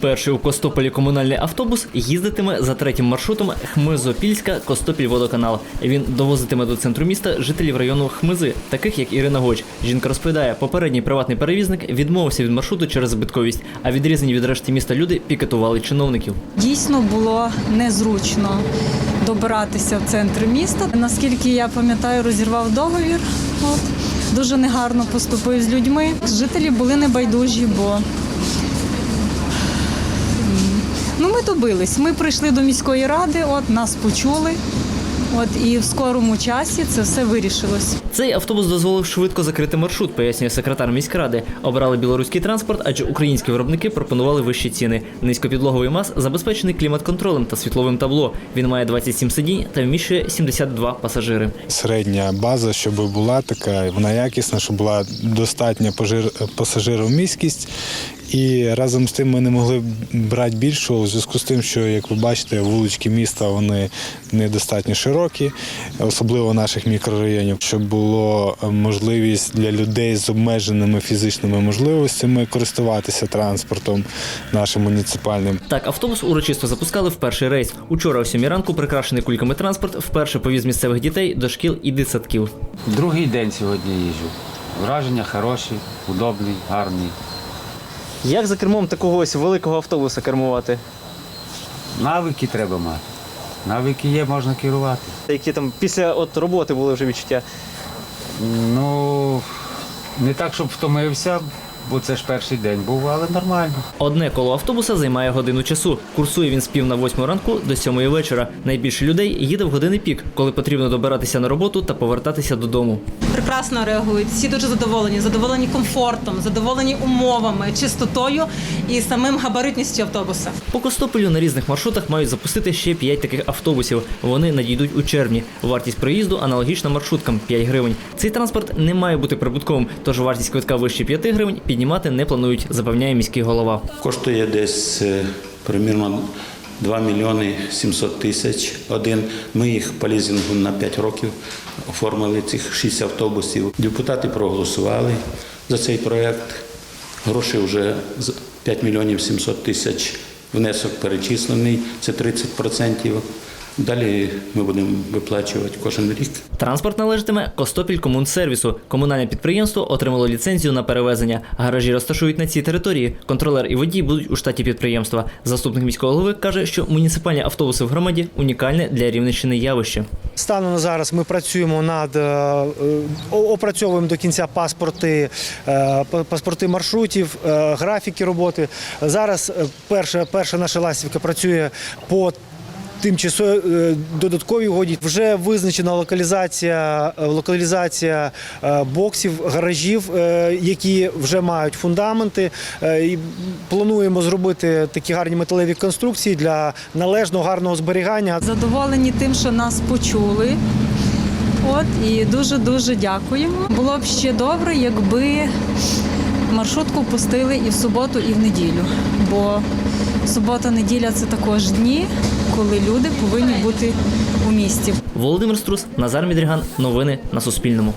Перший у Костополі комунальний автобус їздитиме за третім маршрутом Хмизопільська Костопіль водоканал. Він довозитиме до центру міста жителів району Хмизи, таких як Ірина Гоч. Жінка розповідає, попередній приватний перевізник відмовився від маршруту через збитковість, а відрізані від решти міста люди пікетували чиновників. Дійсно було незручно добиратися в центр міста. Наскільки я пам'ятаю, розірвав договір. От. Дуже негарно поступив з людьми. Жителі були небайдужі, бо ну, ми добились. Ми прийшли до міської ради, от нас почули. От і в скорому часі це все вирішилось. Цей автобус дозволив швидко закрити маршрут, пояснює секретар міськради. Обрали білоруський транспорт, адже українські виробники пропонували вищі ціни. Низькопідлоговий мас забезпечений клімат-контролем та світловим табло. Він має 27 сидінь та вміщує 72 пасажири. середня база, щоб була така, вона якісна, щоб була достатня пожир- пасажироміськість. І разом з тим ми не могли брати більшого у зв'язку з тим, що, як ви бачите, вулички міста вони недостатньо широкі, особливо наших мікрорайонів, щоб було можливість для людей з обмеженими фізичними можливостями користуватися транспортом нашим муніципальним. Так, автобус урочисто запускали в перший рейс. Учора о 7 ранку прикрашений кульками транспорт вперше повіз місцевих дітей до шкіл і дитсадків. Другий день сьогодні їжджу. Враження хороші, удобний, гарний. Як за кермом такого ось великого автобуса кермувати? Навики треба мати. Навики є, можна керувати. Які там після от роботи були вже відчуття? Ну, не так, щоб втомився, бо це ж перший день був, але нормально. Одне коло автобуса займає годину часу. Курсує він з пів на восьму ранку до сьомої вечора. Найбільше людей їде в години пік, коли потрібно добиратися на роботу та повертатися додому. прекрасно реагують. Всі дуже задоволені, задоволені комфортом, задоволені умовами, чистотою і самим габаритністю автобуса. По Костополю на різних маршрутах мають запустити ще 5 таких автобусів. Вони надійдуть у червні. Вартість проїзду аналогічна маршруткам 5 гривень. Цей транспорт не має бути прибутковим, тож вартість квитка вище 5 гривень піднімати не планують, запевняє міський голова. Коштує десь е, примірно 2 мільйони 700 тисяч один. Ми їх по лізингу на 5 років оформили цих 6 автобусів. Депутати проголосували за цей проект. Гроші вже з 5 мільйонів 700 тисяч внесок перечислений, це 30%. Далі ми будемо виплачувати кожен рік. Транспорт належатиме Костопіль Комунсервісу. Комунальне підприємство отримало ліцензію на перевезення. Гаражі розташують на цій території. Контролер і водій будуть у штаті підприємства. Заступник міського голови каже, що муніципальні автобуси в громаді унікальне для Рівненщини явище. Станом на зараз ми працюємо над е, е, опрацьовуємо до кінця паспорти, е, паспорти маршрутів, графіки роботи. Зараз перша, перша наша ластівка працює по тимчасовій е, додатковій угоді. Вже визначена локалізація, е, локалізація е, боксів, гаражів, які вже мають фундаменти. І плануємо зробити такі гарні металеві конструкції для належного гарного зберігання. Задоволені тим, що нас почули. От і дуже дуже дякуємо. Було б ще добре, якби маршрутку пустили і в суботу, і в неділю. Бо субота, неділя це також дні, коли люди повинні бути у місті. Володимир Струс, Назар Мідріган. Новини на Суспільному.